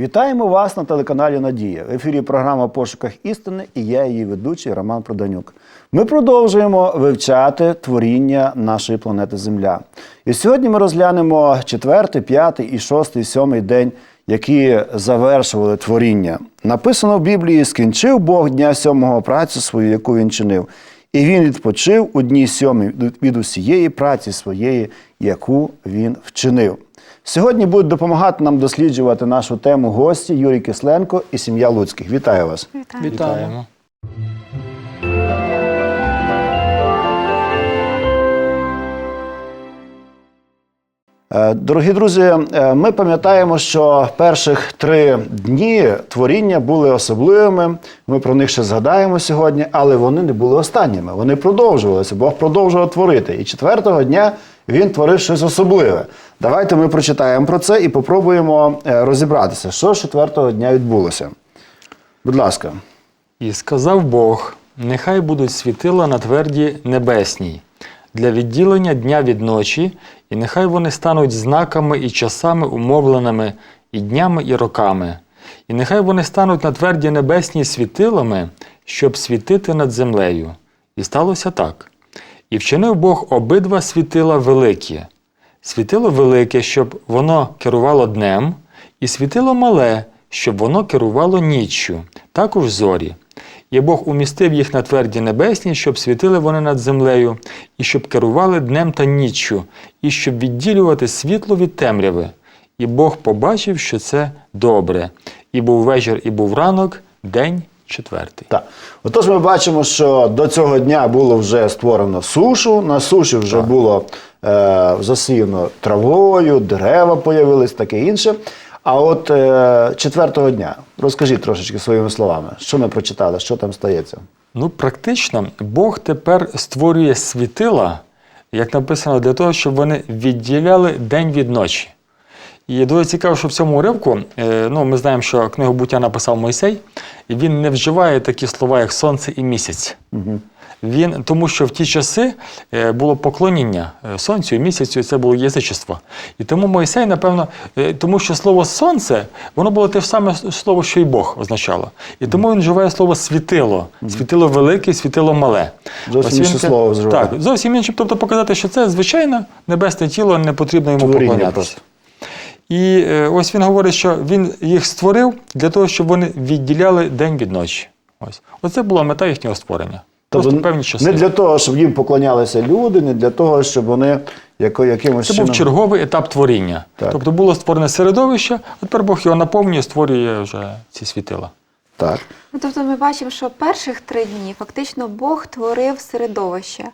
Вітаємо вас на телеканалі Надія. В ефірі програма «В пошуках істини і я її ведучий Роман Проданюк. Ми продовжуємо вивчати творіння нашої планети Земля. І сьогодні ми розглянемо четвертий, п'ятий і шостий, сьомий день, які завершували творіння. Написано в Біблії: скінчив Бог дня сьомого працю свою, яку він чинив. І він відпочив у дні сьомі від усієї праці своєї, яку він вчинив. Сьогодні будуть допомагати нам досліджувати нашу тему гості Юрій Кисленко і сім'я Луцьких. Вітаю вас. Вітаю. Вітаємо. Е, Дорогі друзі, е, ми пам'ятаємо, що перших три дні творіння були особливими. Ми про них ще згадаємо сьогодні, але вони не були останніми. Вони продовжувалися. Бог продовжував творити. І четвертого дня він творив щось особливе. Давайте ми прочитаємо про це і попробуємо е, розібратися, що ж четвертого дня відбулося. Будь ласка. І сказав Бог: нехай будуть світила на тверді небесній для відділення дня від ночі, і нехай вони стануть знаками і часами умовленими, і днями, і роками. І нехай вони стануть на тверді небесній світилами, щоб світити над землею. І сталося так. І вчинив Бог обидва світила великі. Світило велике, щоб воно керувало днем, і світило мале, щоб воно керувало ніччю, також зорі. І Бог умістив їх на тверді небесні, щоб світили вони над землею, і щоб керували днем та ніччю, і щоб відділювати світло від темряви. І Бог побачив, що це добре. І був вечір, і був ранок, день четвертий. Так. Отож, ми бачимо, що до цього дня було вже створено сушу. На суші вже було е, засіяно травою, дерева появились, таке інше. А от е, четвертого дня, розкажіть трошечки своїми словами, що ми прочитали, що там стається? Ну, практично, Бог тепер створює світила, як написано, для того, щоб вони відділяли день від ночі. І дуже цікаво, що в цьому уривку, е, ну, ми знаємо, що книгу буття написав Мойсей, і він не вживає такі слова, як сонце і місяць. Він, тому що в ті часи е, було поклоніння е, сонцю і місяцю, і це було язичество. І тому Мойсей, напевно, тому що слово сонце, воно було те ж саме слово, що і Бог означало. І тому він вживає слово світило. Світило велике, світило мале. Зовсім Ось він інше слово вживає. Так, зовсім інше. Тобто показати, що це звичайне небесне тіло, не потрібно йому поклонятися. І е, ось він говорить, що він їх створив для того, щоб вони відділяли день від ночі. Ось. Оце була мета їхнього створення. Тобто певні часи. не для того, щоб їм поклонялися люди, не для того, щоб вони яко, якимось Це чином... був черговий етап творіння. Так. Тобто було створене середовище, а тепер Бог його наповнює, створює вже ці світила. Так. Ну, тобто ми бачимо, що перших три дні фактично Бог творив середовище.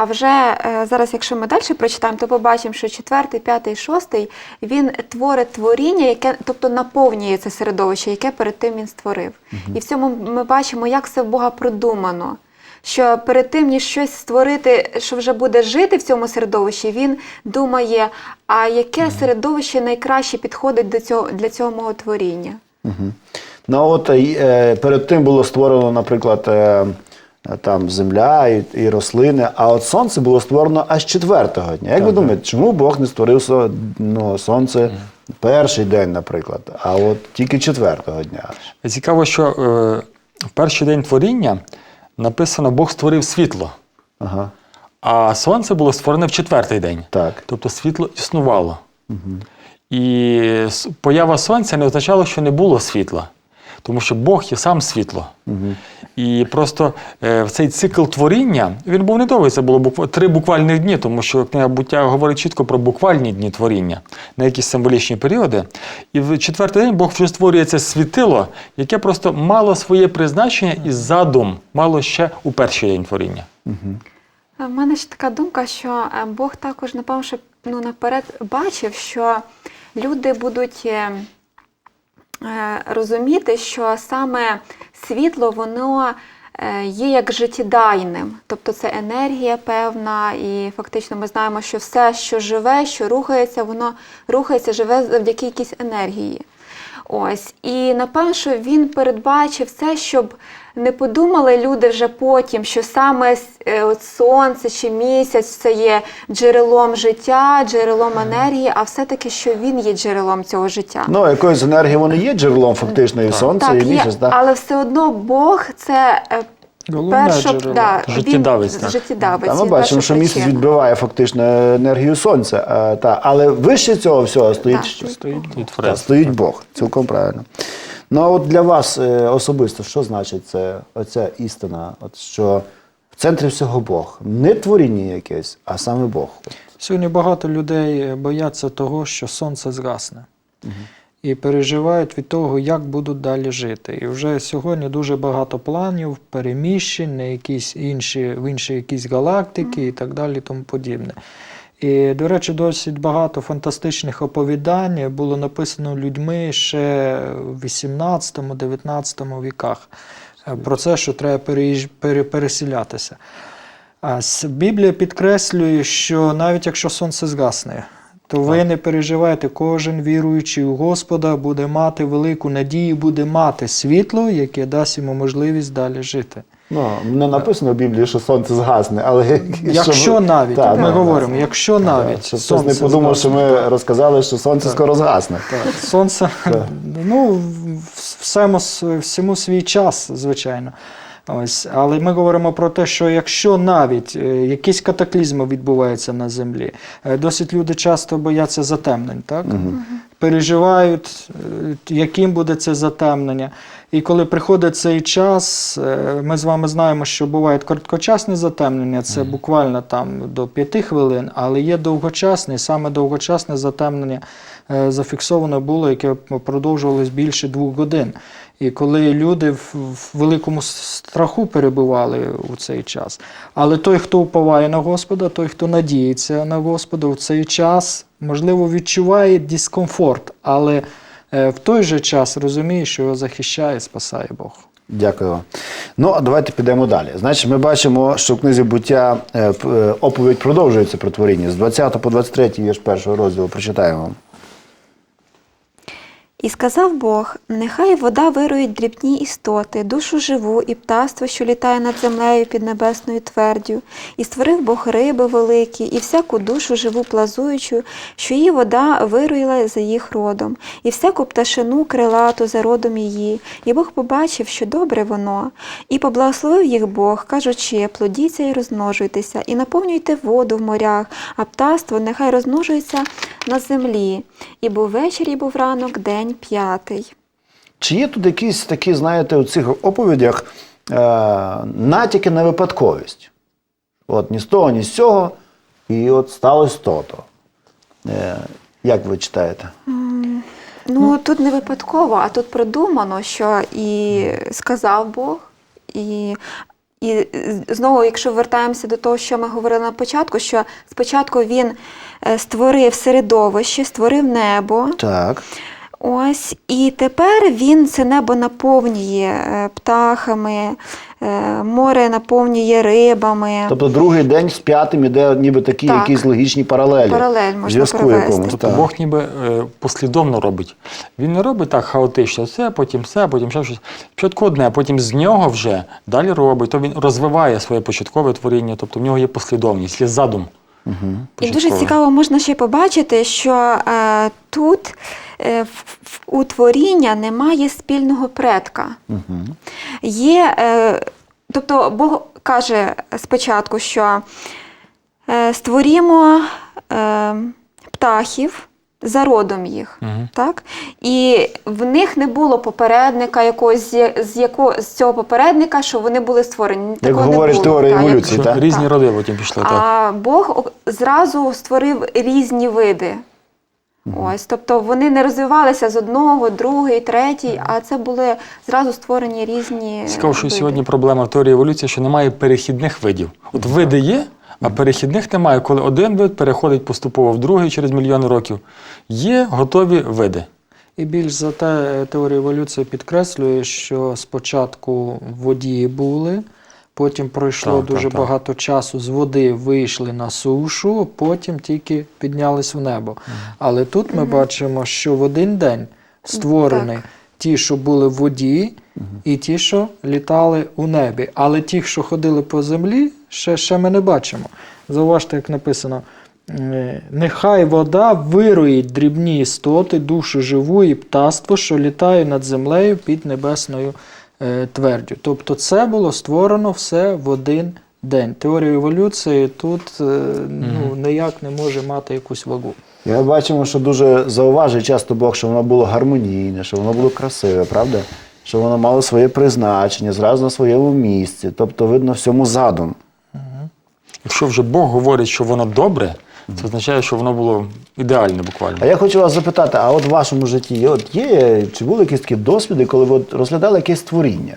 А вже е, зараз, якщо ми далі прочитаємо, то побачимо, що четвертий, п'ятий, шостий він творить творіння, яке тобто наповнює це середовище, яке перед тим він створив. І в цьому ми бачимо, як все в Бога продумано. Що перед тим, ніж щось створити, що вже буде жити в цьому середовищі, він думає, а яке середовище найкраще підходить до цього для цього мого творіння. Ну от е, перед тим було створено, наприклад, е, там земля і, і рослини, а от сонце було створено аж четвертого дня. Як ви думаєте, чому Бог не створив ну, сонце перший день, наприклад, а от тільки четвертого дня? Цікаво, що е, перший день творіння написано, Бог створив світло, Ага, а сонце було створене в четвертий день. так. Тобто світло існувало. І поява сонця не означало, що не було світла, тому що Бог є сам світло. І просто е, цей цикл творіння він був недовгий, це було буква, три буквальних дні, тому що книга буття говорить чітко про буквальні дні творіння на якісь символічні періоди. І в четвертий день Бог вже створює це світило, яке просто мало своє призначення і задум мало ще у перший день творіння. У мене ще така думка, що е, Бог також, напевно, що ну, наперед бачив, що люди будуть е, розуміти, що саме світло, воно е, є як життєдайним. Тобто це енергія певна, і фактично ми знаємо, що все, що живе, що рухається, воно рухається, живе завдяки якійсь енергії. Ось. І напевно, що він передбачив це, щоб не подумали люди вже потім, що саме е, от сонце чи місяць це є джерелом життя, джерелом енергії, а все-таки, що він є джерелом цього життя. Ну, якоїсь енергії воно є джерелом фактично, і сонце, так, і місяць. Так? але все одно Бог це е, перше, да, Життєдавець, він, так. життєдавець. Та ми бачимо, що місяць відбиває фактично енергію сонця. А, та. Але вище цього всього стоїть, Так, що? стоїть Та, стоїть Бог, цілком правильно. Ну а от для вас е, особисто, що значить це, оця істина? От що в центрі всього Бог. Не творіння якесь, а саме Бог. Сьогодні багато людей бояться того, що сонце згасне. І переживають від того, як будуть далі жити. І вже сьогодні дуже багато планів, переміщень на якісь інші, в інші якісь галактики і так далі, тому подібне. І, до речі, досить багато фантастичних оповідань було написано людьми ще в 18-19 віках про це, що треба переселятися. Біблія підкреслює, що навіть якщо сонце згасне, то ви не переживайте, кожен віруючий у Господа буде мати велику надію, буде мати світло, яке дасть йому можливість далі жити. Ну, не написано в Біблії, що сонце згасне, але Якщо навіть, Так, ми так, говоримо, якщо навіть Щоб хтось не сонце подумав, що ми розказали, що сонце скоро згасне. Так, сонце, ну, всьому, всьому свій час, звичайно. Ось. Але ми говоримо про те, що якщо навіть е, якісь катаклізми відбуваються на землі, е, досить люди часто бояться затемнень, так? переживають, е, яким буде це затемнення. І коли приходить цей час, е, ми з вами знаємо, що бувають короткочасні затемнення, це буквально там до 5 хвилин, але є довгочасне, і саме довгочасне затемнення е, зафіксовано було, яке продовжувалось більше двох годин. І коли люди в, великому страху перебували у цей час. Але той, хто уповає на Господа, той, хто надіється на Господа, у цей час, можливо, відчуває дискомфорт, але в той же час розуміє, що його захищає, спасає Бог. Дякую. Ну, а давайте підемо далі. Значить, ми бачимо, що в книзі буття е, е, оповідь продовжується про творіння. З 20 по 23 вірш першого розділу прочитаємо. І сказав Бог: нехай вода вирують дрібні істоти, душу живу і птаство, що літає над землею під небесною твердю, і створив Бог риби великі, і всяку душу живу плазуючу, що її вода вируїла за їх родом, і всяку пташину крилату за родом її. І Бог побачив, що добре воно, і поблагословив їх Бог, кажучи, плодіться і розмножуйтеся, і наповнюйте воду в морях, а птаство нехай розмножується на землі. І був вечір, і був ранок, день п'ятий. Чи є тут якісь такі, знаєте, у цих оповідях е, натяки на випадковість? От ні з того, ні з цього, і от сталося то-то. Е, як ви читаєте? Ну, тут не випадково, а тут продумано, що і сказав Бог, і. І знову, якщо вертаємося до того, що ми говорили на початку, що спочатку він е, створив середовище, створив небо, Так. Ось, і тепер він це небо наповнює е, птахами, е, море наповнює рибами. Тобто другий день з п'ятим іде ніби такі Так. якісь логічні паралелі. Паралель можна зв'язку провести. Тобто так. Бог ніби е, послідовно робить. Він не робить так хаотично, все, потім все, потім ще щось. Спочатку одне, потім з нього вже далі робить, то він розвиває своє початкове творіння, тобто в нього є послідовність, є задум. І дуже цікаво можна ще побачити, що е, тут у творіння немає спільного предка. Є, е, тобто Бог каже спочатку, що е, створімо е, птахів за родом їх. Мгм. Так? І в них не було попередника якогось, з, з, яко, з цього попередника, що вони були створені. Як Такого не говориш було, теорія так, еволюції, так? різні Так. роди потім пішли. Так. а Бог зразу створив різні види. Ось, тобто вони не розвивалися з одного, другий, третій, а це були зразу створені різні. Цікаво, що види. сьогодні проблема в теорії еволюції, що немає перехідних видів. От види є, а перехідних немає, коли один вид переходить поступово в другий через мільйони років. Є готові види. І більш за те, теорія еволюції підкреслює, що спочатку в воді були, потім пройшло Так, дуже так, так. багато часу, з води вийшли на сушу, потім тільки піднялись в небо. Але тут ми бачимо, що в один день створені Так. ті, що були в воді, і ті, що літали у небі. Але ті, що ходили по землі, ще, ще ми не бачимо. Зауважте, як написано. е, Нехай вода вируїть дрібні істоти, душу живу і птаство, що літає над землею під небесною твердю. Тобто це було створено все в один день. Теорія еволюції тут е, ну, ніяк не може мати якусь вагу. Ми бачимо, що дуже зауважує часто Бог, що воно було гармонійне, що воно було красиве, правда? Що воно мало своє призначення, зразу на своєму місці. Тобто видно всьому задум. Якщо вже Бог говорить, що воно добре, це означає, що воно було ідеальне буквально. А я хочу вас запитати: а от в вашому житті от є, чи були якісь такі досвіди, коли ви от розглядали якесь творіння?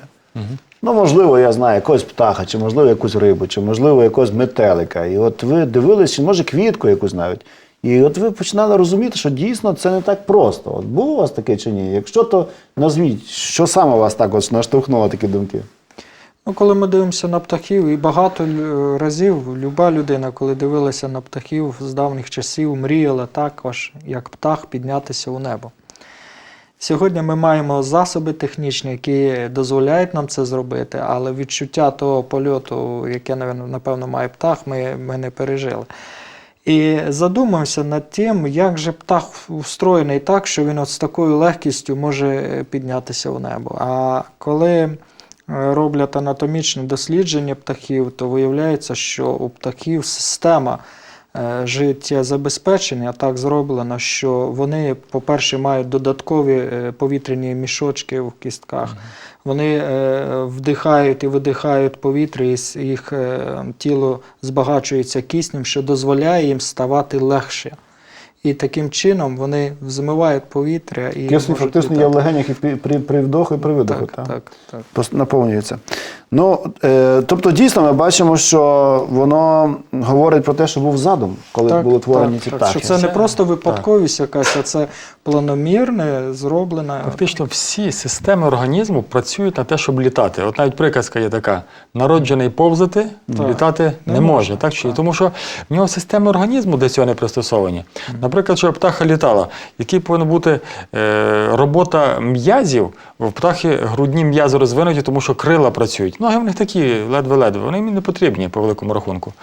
Ну, можливо, я знаю, якогось птаха, чи можливо якусь рибу, чи можливо якогось метелика. І от ви дивились, чи може квітку якусь навіть. І от ви починали розуміти, що дійсно це не так просто. От було у вас таке чи ні? Якщо то назвіть, що саме вас так от наштовхнуло такі думки? Ну, коли ми дивимося на птахів, і багато разів люба людина, коли дивилася на птахів з давніх часів, мріяла також, як птах, піднятися у небо. Сьогодні ми маємо засоби технічні, які дозволяють нам це зробити, але відчуття того польоту, яке, напевно, має птах, ми, ми не пережили. І задумався над тим, як же птах устроєний так, що він от з такою легкістю може піднятися у небо. А коли е, роблять анатомічне дослідження птахів, то виявляється, що у птахів система е, життєзабезпечення так зроблена, що вони, по-перше, мають додаткові е, повітряні мішочки в кістках. Вони е, вдихають і видихають повітря, і їх е, тіло збагачується киснем, що дозволяє їм ставати легше. І таким чином вони змивають повітря і кисню фактично є в легенях і при, при, при вдоху і при видоху. Так, так, так. Просто наповнюється. Ну, е, тобто, дійсно, ми бачимо, що воно говорить про те, що був задум, коли Так, були творені так, ці так, птахи. Що це не просто випадковість якась, а це планомірне, зроблена. Фактично всі системи організму працюють на те, щоб літати. От навіть приказка є така: народжений повзати, Так. літати не, Не може. може, Так? Чи? Тому що в нього системи організму для цього не пристосовані. Наприклад, щоб птаха літала, який повинна бути е, робота м'язів, в птахи грудні м'язи розвинуті, тому що крила працюють. Ноги в них такі ледве-ледве, вони їм не потрібні по великому рахунку.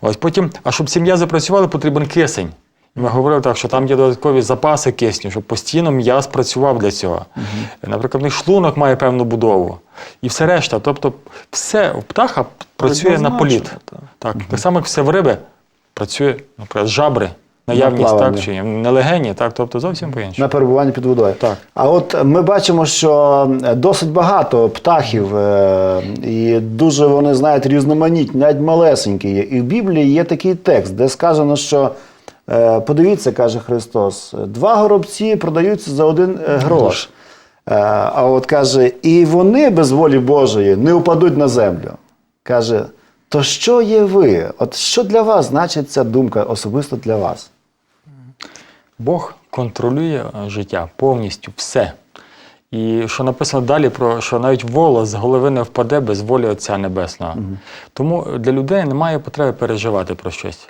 Ось потім, а щоб ці м'язи працювали, потрібен кисень. Ми говорили так, що там є додаткові запаси кисню, щоб постійно м'яз працював для цього. Наприклад, в них шлунок має певну будову. І все решта. Тобто, все у птаха працює на політ. Так. Так, так само, як все в риби, працює, наприклад, жабри, наявність плавання. так, чи не легені, так, тобто зовсім по-іншому. На перебуванні під водою. Так. А от ми бачимо, що досить багато птахів, е, і дуже вони знають різноманітні, навіть малесенькі є. І в Біблії є такий текст, де сказано, що е, подивіться, каже Христос, два горобці продаються за один е, грош. Е, А от каже, і вони без волі Божої не упадуть на землю. Каже, то що є ви? От що для вас значить ця думка особисто для вас? Бог контролює е, життя повністю все. І що написано далі, про що навіть волос з голови не впаде без волі Отця Небесного. Тому для людей немає потреби переживати про щось.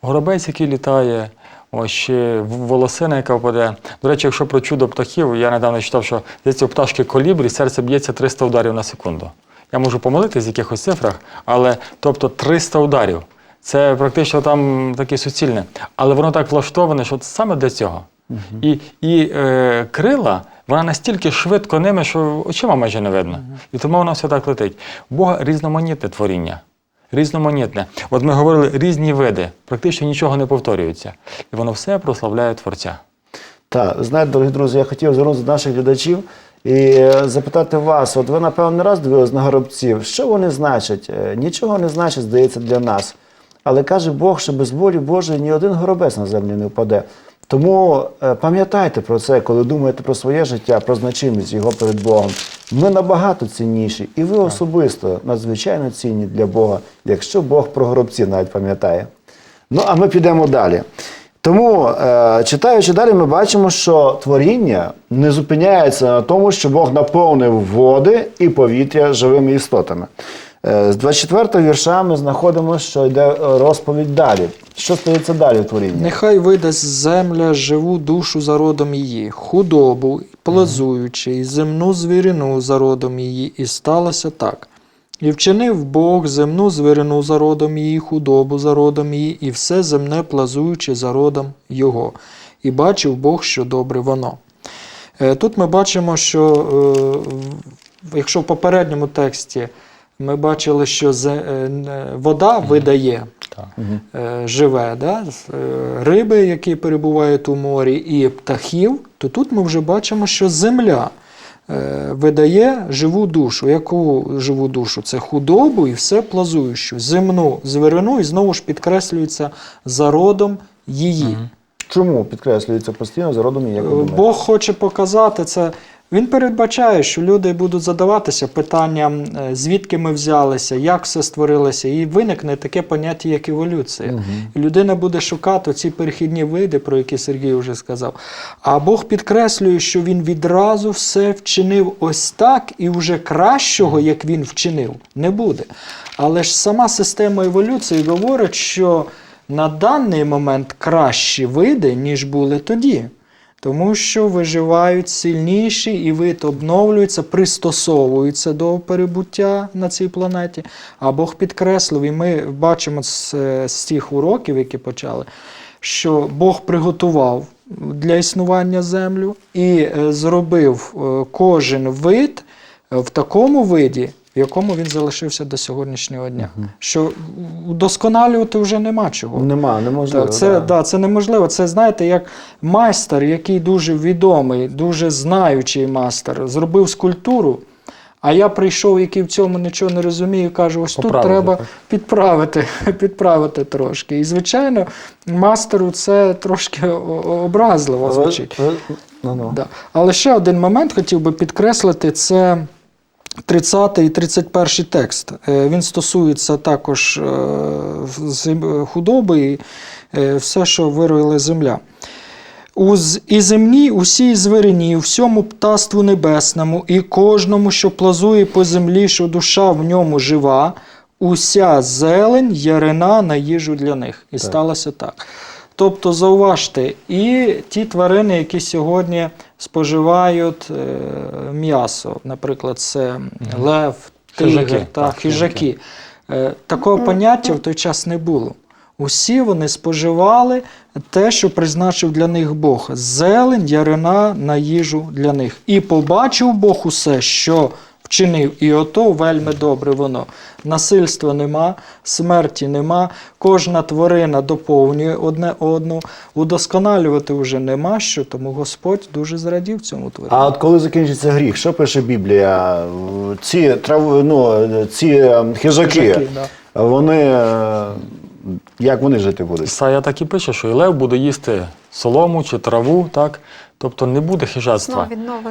Горобець, який літає, ось ще волосина, яка впаде. До речі, якщо про чудо птахів, я недавно читав, що здається, у пташки колібрі серце б'ється 300 ударів на секунду. Я можу помилитись в якихось цифрах, але тобто 300 ударів. Це практично там таке суцільне. Але воно так влаштоване, що саме для цього. І, і е, крила, вона настільки швидко ними, що очима майже не видно. І тому воно все так летить. Бога різноманітне творіння. Різноманітне. От ми говорили різні види, практично нічого не повторюється. І воно все прославляє Творця. Так, знаєте, дорогі друзі, я хотів звернутися до наших глядачів і е, запитати вас: от ви, напевно, не раз дивились на горобців, що вони значать? Е, Нічого не значить, здається, для нас. Але каже Бог, що без волі Божої ні один горобець на землю не впаде. Тому е, пам'ятайте про це, коли думаєте про своє життя, про значимість його перед Богом. Ми набагато цінніші, і ви особисто надзвичайно цінні для Бога, якщо Бог про горобців навіть пам'ятає. Ну, а ми підемо далі. Тому, е, читаючи далі, ми бачимо, що творіння не зупиняється на тому, що Бог наповнив води і повітря живими істотами. Е, З 24 вірша ми знаходимо, що йде е, розповідь далі. Що стається далі в творінні? Нехай видасть земля живу душу за родом її, худобу, плазуючи, і земну звірину за родом її, і сталося так. І вчинив Бог земну звірину за родом її, худобу за родом її, і все земне плазуючи за родом його. І бачив Бог, що добре воно. Е, Тут ми бачимо, що якщо в попередньому тексті ми бачили, що зе- е, вода видає е, живе, да? е, риби, які перебувають у морі, і птахів, то тут ми вже бачимо, що земля е, видає живу душу. Яку живу душу? Це худобу і все плазуючу, земну звірину, і знову ж підкреслюється зародом її. Чому підкреслюється постійно за родом і як? Бог хоче показати це. Він передбачає, що люди будуть задаватися питанням, е, звідки ми взялися, як все створилося, і виникне таке поняття, як еволюція. І людина буде шукати ці перехідні види, про які Сергій вже сказав. А Бог підкреслює, що він відразу все вчинив ось так, і вже кращого, як він вчинив, не буде. Але ж сама система еволюції говорить, що на даний момент кращі види, ніж були тоді. Тому що виживають сильніші, і вид обновлюється, пристосовується до перебуття на цій планеті. А Бог підкреслив, і ми бачимо з, е, з тих уроків, які почали, що Бог приготував для існування землю і е, зробив е, кожен вид в такому виді, в якому він залишився до сьогоднішнього дня. Що удосконалювати вже нема чого. Нема, неможливо. Так, це, да. да, це неможливо. Це знаєте, як майстер, який дуже відомий, дуже знаючий майстер, зробив скульптуру. А я прийшов, який в цьому нічого не розумію, кажу, ось тут треба так. підправити, підправити трошки. І, звичайно, мастеру це трошки образливо звучить. ви- ну, ну. Да. Але ще один момент хотів би підкреслити: це 30 і 31 текст. Е, Він стосується також е, худоби і е, все, що вироїла земля. І землі усій звирині, всьому птаству небесному, і кожному, що плазує по землі, що душа в ньому жива, уся зелень ярина на їжу для них. І сталося так. Тобто, зауважте, і ті тварини, які сьогодні споживають е, м'ясо, наприклад, це лев, тигр, Хижаки, так, хижаки. Е, Такого поняття в той час не було. Усі вони споживали те, що призначив для них Бог: зелень, ярина на їжу для них. І побачив Бог усе, що вчинив, і ото вельми добре воно. Насильства нема, смерті нема, кожна тварина доповнює одне одну, удосконалювати вже нема що, тому Господь дуже зрадів цьому тварину. А от коли закінчиться гріх, що пише Біблія? Ці трав... ну, ці е, хижаки, Хижаки, да. вони е, як вони жити будуть? Ісая так і пише, що і лев буде їсти солому чи траву, так? Тобто не буде хижацтва.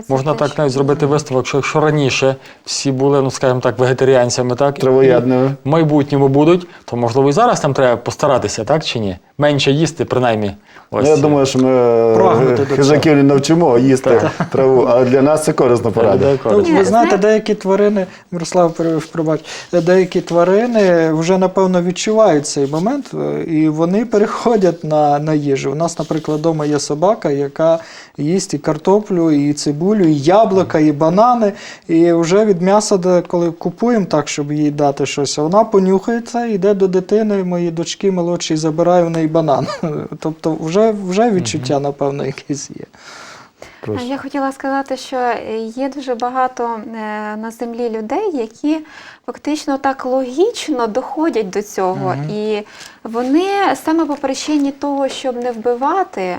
Можна так навіть зробити висновок, що якщо раніше всі були, ну скажімо так, вегетаріанцями, так і Травоядними. в майбутньому будуть, то можливо і зараз там треба постаратися, так чи ні? Менше їсти, принаймні. Ось. Ну, я думаю, що ми Прагнути е, до хижаків не навчимо їсти траву, а для нас це корисна Для порада. Ну, ви знаєте, деякі тварини, Мирослав, пробач, деякі тварини вже напевно відчувають цей момент, е, і вони переходять на, на їжу. У нас, наприклад, вдома є собака, яка їсть і картоплю, і цибулю, і яблука, і банани. І вже від м'яса, де коли купуємо так, щоб їй дати щось, вона понюхає це, йде до дитини, моєї дочки молодшої, забирає в неї банан. Тобто вже, вже відчуття, напевно, якесь є. Просто. Я хотіла сказати, що є дуже багато е, на землі людей, які фактично так логічно доходять до цього. І вони саме по причині того, щоб не вбивати,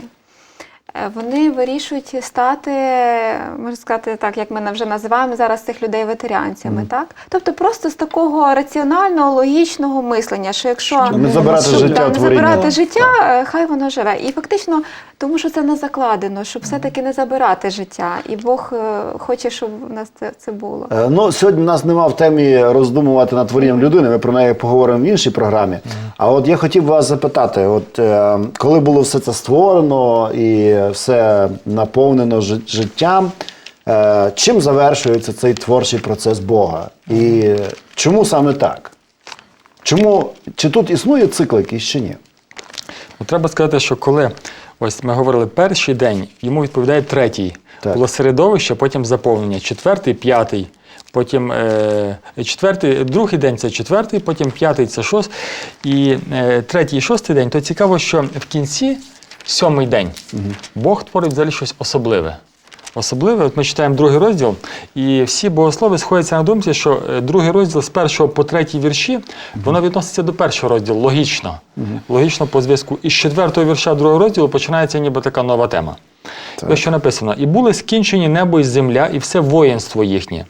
вони вирішують стати, можна сказати, так, як ми вже називаємо зараз цих людей ветеріанцями. Так? Тобто просто з такого раціонального, логічного мислення, що якщо Щоб не забирати Щоб, життя Да, не творіння. забирати життя, е, хай воно живе. І фактично, тому що це не закладено, щоб все-таки не забирати життя. І Бог е, хоче, щоб у нас це, це було. Е, Ну, сьогодні в нас нема в темі роздумувати над творінням людини. Ми про неї поговоримо в іншій програмі. А от я хотів вас запитати: от е, коли було все це створено і все наповнено життям, е, чим завершується цей творчий процес Бога? І Чому саме так? Чому, чи тут існує цикл якийсь чи ні? Ну, треба сказати, що коли ось ми говорили перший день, йому відповідає третій. Так. Було середовище, потім заповнення. Четвертий, п'ятий. Потім е, четвертий, другий день це четвертий, потім п'ятий це шостий. І е, третій і шостий день, то цікаво, що в кінці сьомий день Бог творить взагалі щось особливе. Особливе, от ми читаємо другий розділ, і всі богослови сходяться на думці, що е, другий розділ з першого по третій вірші, воно відноситься до першого розділу, логічно. Логічно по зв'язку. І з четвертого вірша другого розділу починається ніби така нова тема. Ось що написано: І були скінчені небо і земля, і все воїнство їхнє.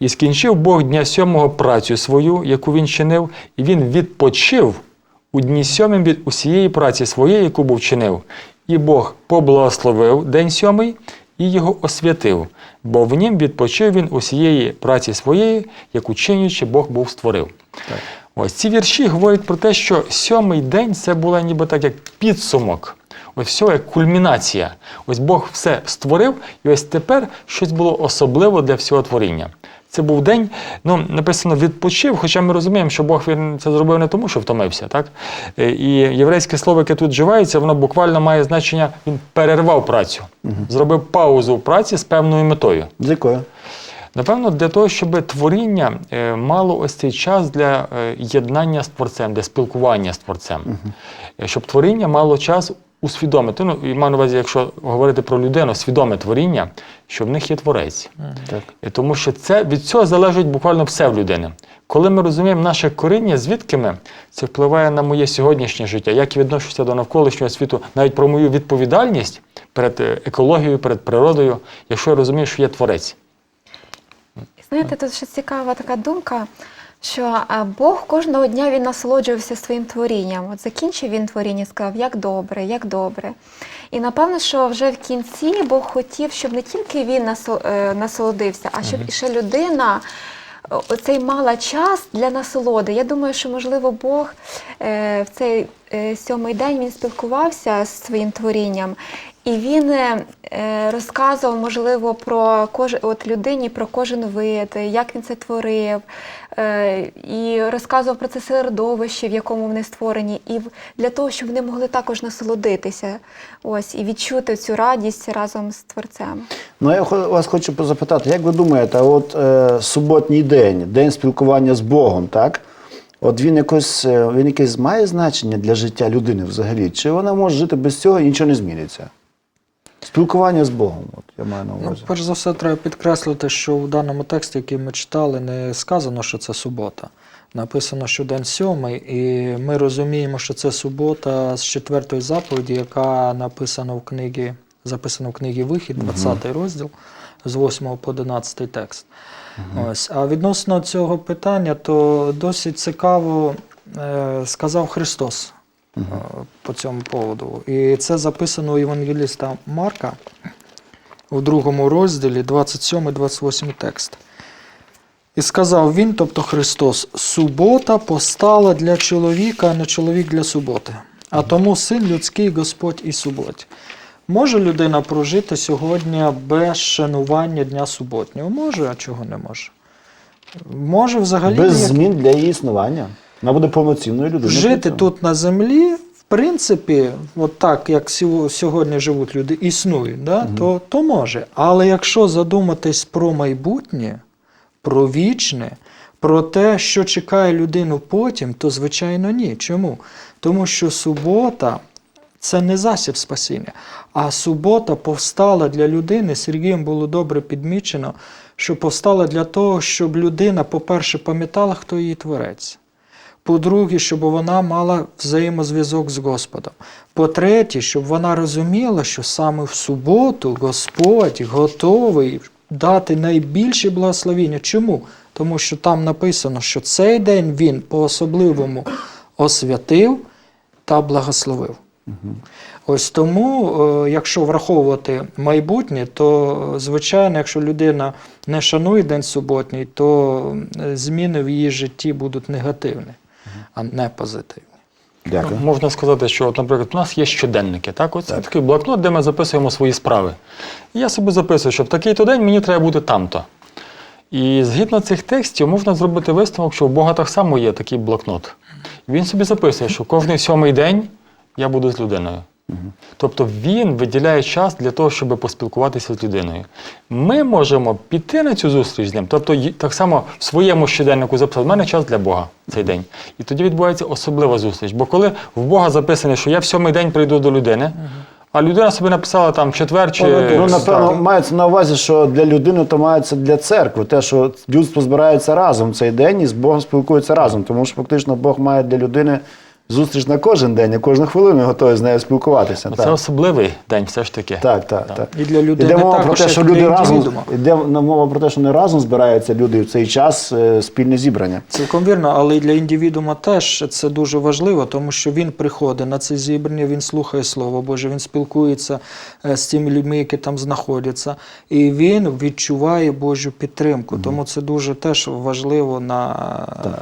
І скінчив Бог дня сьомого працю свою, яку він чинив, і він відпочив у дні сьомим від усієї праці своєї, яку був чинив. І Бог поблагословив день сьомий і його освятив, бо в нім відпочив він усієї праці своєї, яку чинюючи Бог був створив. Ось ці вірші говорять про те, що сьомий день це була ніби так як підсумок. Ось все як кульмінація. Ось Бог все створив, і ось тепер щось було особливо для всього творіння. Це був день, ну написано відпочив, хоча ми розуміємо, що Бог він це зробив не тому, що втомився, так? Е, І єврейське слово, яке тут вживається, воно буквально має значення, він перервав працю, зробив паузу в праці з певною метою. З якою? Напевно, для того, щоб творіння е, мало ось цей час для е, єднання з творцем, для спілкування з творцем, Е, щоб творіння мало час усвідомити. Ну, і маю на увазі, якщо говорити про людину, свідоме творіння, що в них є творець. Так. І Тому що це від цього залежить буквально все в людини. Коли ми розуміємо наше коріння, звідки ми, це впливає на моє сьогоднішнє життя, як я відношуся до навколишнього світу, навіть про мою відповідальність перед е, екологією, перед природою, якщо я розумію, що є творець. Знаєте, тут ще цікава така думка, що Бог кожного дня він насолоджувався своїм творінням. От закінчив він творіння і сказав, як добре, як добре. І напевно, що вже в кінці Бог хотів, щоб не тільки він е, насолодився, а щоб і ще людина. Оцей мала час для насолоди. Я думаю, що можливо Бог е, в цей е, сьомий день він спілкувався з своїм творінням, і він е, е, розказував, можливо, про кож... от людині про кожен вид, як він це творив, е, і розказував про це середовище, в якому вони створені, і для того, щоб вони могли також насолодитися, ось і відчути цю радість разом з творцем. Ну, я вас хочу запитати, як ви думаєте, от е, суботній день, день спілкування з Богом, так? От він якось, він якесь має значення для життя людини взагалі? Чи вона може жити без цього і нічого не зміниться? Спілкування з Богом, от я маю на Ну, увазі. перш за все, треба підкреслити, що в даному тексті, який ми читали, не сказано, що це субота. Написано, що день сьомий, і ми розуміємо, що це субота з четвертої заповіді, яка написана в книгі, записана в книгі Вихід, 20 розділ, з 8 по 11 текст. Ось. А відносно цього питання, то досить цікаво е, сказав Христос е, по цьому поводу. І це записано у Євангеліста Марка у другому розділі 27-28 текст. І сказав він, тобто Христос, субота постала для чоловіка, а не чоловік для суботи. А тому син людський Господь і суботь. Може людина прожити сьогодні без шанування Дня суботнього? Може, а чого не може? Може взагалі Без змін для її існування. Вона буде повноцінною людиною. жити тут на землі, в принципі, от так, як сьогодні живуть люди, існують, да? то, то може. Але якщо задуматись про майбутнє, про вічне, про те, що чекає людину потім, то звичайно ні. Чому? Тому що субота це не засіб спасіння, а субота повстала для людини. Сергієм було добре підмічено, що повстала для того, щоб людина, по-перше, пам'ятала, хто її творець. По-друге, щоб вона мала взаємозв'язок з Господом. По-третє, щоб вона розуміла, що саме в суботу Господь готовий дати найбільше благословіння. Чому? Тому що там написано, що цей день він по-особливому освятив та благословив. Ось тому, е, якщо враховувати майбутнє, то звичайно, якщо людина не шанує день суботній, то е, зміни в її житті будуть негативні, а не позитивні. Дякую. Ну, Можна сказати, що, наприклад, у нас є щоденники. Так? Ось це такий блокнот, де ми записуємо свої справи. І я собі записую, що в такий-то день мені треба бути там-то. І згідно цих текстів можна зробити висновок, що у Бога так само є такий блокнот. Він собі записує, що кожний сьомий день я буду з людиною. Тобто він виділяє час для того, щоб поспілкуватися з людиною. Ми можемо піти на цю зустріч з ним, тобто так само в своєму щоденнику записати, в мене час для Бога цей день. І тоді відбувається особлива зустріч. Бо коли в Бога записано, що я в сьомий день прийду до людини, а людина собі написала там четвер чи Ну, напевно, мається на увазі, що для людини то мається для церкви. Те, що людство збирається разом цей день і з Богом спілкується разом. Тому що фактично Бог має для людини зустріч на кожен день, а кожну хвилину готовий з нею спілкуватися. Ну, Так. Це особливий день, все ж таки. Так, так, так. І для людини Іде мова про те, що люди разом іде мова про те, що не разом збираються люди в цей час е, спільне зібрання. Цілком вірно, але і для індивідуума теж це дуже важливо, тому що він приходить на це зібрання, він слухає Слово Боже, він спілкується е, з тими людьми, які там знаходяться, і він відчуває Божу підтримку. Тому це дуже теж важливо на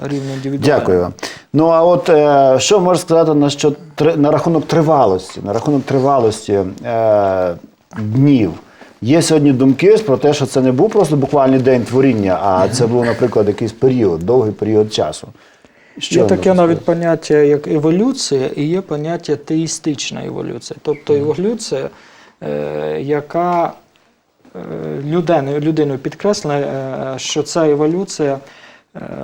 рівні індивідуальному. Дякую вам. Ну а от е, що можна сказати на що на рахунок тривалості, на рахунок тривалості е, днів. Є сьогодні думки про те, що це не був просто буквальний день творіння, а це був, наприклад, якийсь період, довгий період часу. Є таке навіть сказати? поняття як еволюція, і є поняття теїстична еволюція. Тобто еволюція, е, яка е, людиною, людиною підкреслена, е, що ця еволюція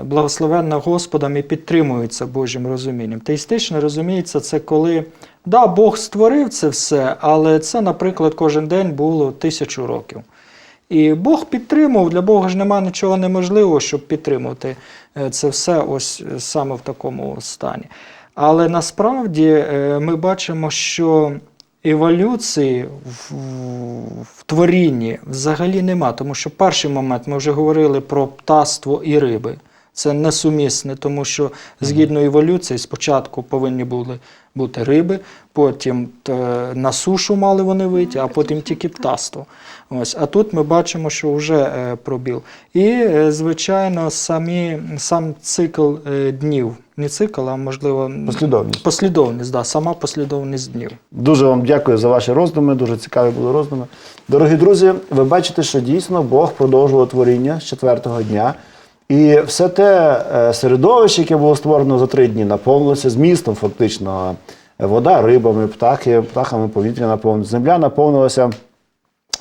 благословенна Господом і підтримується Божим розумінням. Теїстично розуміється, це коли да, Бог створив це все, але це, наприклад, кожен день було тисячу років. І Бог підтримував, для Бога ж немає нічого неможливого, щоб підтримувати е, це все ось е, саме в такому стані. Але насправді е, ми бачимо, що еволюції в, в творінні взагалі нема, тому що перший момент ми вже говорили про птаство і риби. Це несумісне, тому що згідно еволюції спочатку повинні були бути риби, потім е, на сушу мали вони вийти, а потім тільки птаство. Ось. А тут ми бачимо, що вже е, пробіл. І, е, звичайно, самі, сам цикл днів. Не цикл, а можливо Послідовність. послідовність, да, сама послідовність днів. Дуже вам дякую за ваші роздуми, дуже цікаві були роздуми. Дорогі друзі, ви бачите, що дійсно Бог продовжував творіння з четвертого дня. І все те е, середовище, яке було створено за три дні, наповнилося змістом, фактично. Вода рибами, птахи, птахами повітря наповнилося, земля наповнилася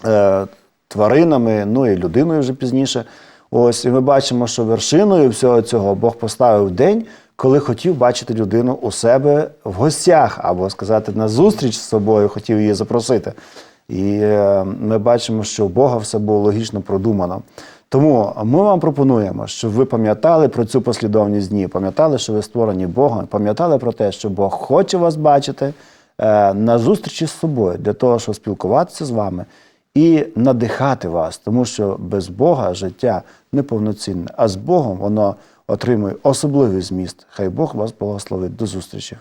е, тваринами, ну і людиною вже пізніше. Ось, і ми бачимо, що вершиною всього цього Бог поставив день, коли хотів бачити людину у себе в гостях, або сказати, на зустріч з собою, хотів її запросити. І е, ми бачимо, що у Бога все було логічно продумано. Тому ми вам пропонуємо, щоб ви пам'ятали про цю послідовність днів, пам'ятали, що ви створені Богом, пам'ятали про те, що Бог хоче вас бачити е, на зустрічі з собою для того, щоб спілкуватися з вами і надихати вас, тому що без Бога життя неповноцінне, а з Богом воно отримує особливий зміст. Хай Бог вас благословить. До зустрічі.